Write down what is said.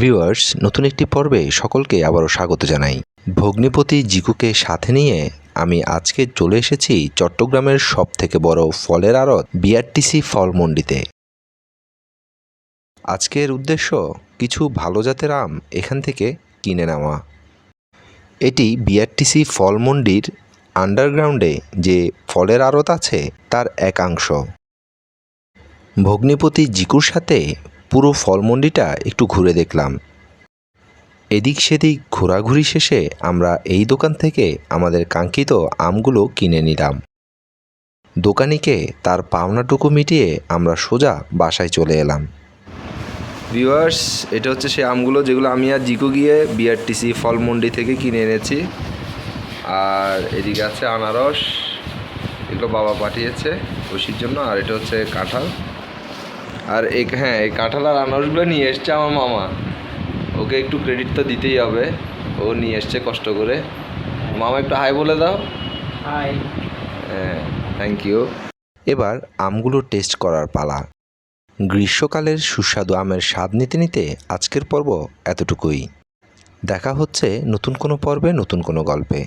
Viewers নতুন একটি পর্বে সকলকে আবারও স্বাগত জানাই। ভগ্নিপতি জিকুকে সাথে নিয়ে আমি আজকে চলে এসেছি চট্টগ্রামের সব থেকে বড় ফলের আড়ত বিআরটিসি ফল মন্ডিতে। আজকের উদ্দেশ্য, কিছু ভালো জাতের আম এখান থেকে কিনে নেওয়া। এটি বিআরটিসি ফল মন্ডির আন্ডারগ্রাউন্ডে যে ফলের আড়ত আছে, তার একাংশ। ভগ্নিপতি জিকুর সাথে পুরো ফলমন্ডিটা একটু ঘুরে দেখলাম। এদিক সেদিক ঘোরাঘুরি শেষে আমরা এই দোকান থেকে আমাদের কাঙ্ক্ষিত আমগুলো কিনে নিলাম। দোকানিকে তার পাওনাটুকু মিটিয়ে আমরা সোজা বাসায় চলে এলাম। ভিউয়ার্স, এটা হচ্ছে সেই আমগুলো যেগুলো আমি আর জিকো গিয়ে বিআরটিসি ফলমন্ডি থেকে কিনে এনেছি। আর এদিকে আছে আনারস, এগুলো বাবা পাঠিয়েছে খুশির জন্য, আর এটা হচ্ছে কাঁঠাল। আর এই হ্যাঁ এই কাঁঠাল আর আনারসগুলো নিয়ে এসছে আমার মামা। ওকে একটু ক্রেডিট তো দিতেই হবে। ও নিয়ে এসছে কষ্ট করে। মামা একটু হাই বলে দাও। হাই হ্যাঁ থ্যাংক ইউ এবার আমগুলো টেস্ট করার পালা। গ্রীষ্মকালের সুস্বাদু আমের স্বাদ নিতে নিতে আজকের পর্ব এতটুকুই। দেখা হচ্ছে নতুন কোনো পর্বে নতুন কোনো গল্পে।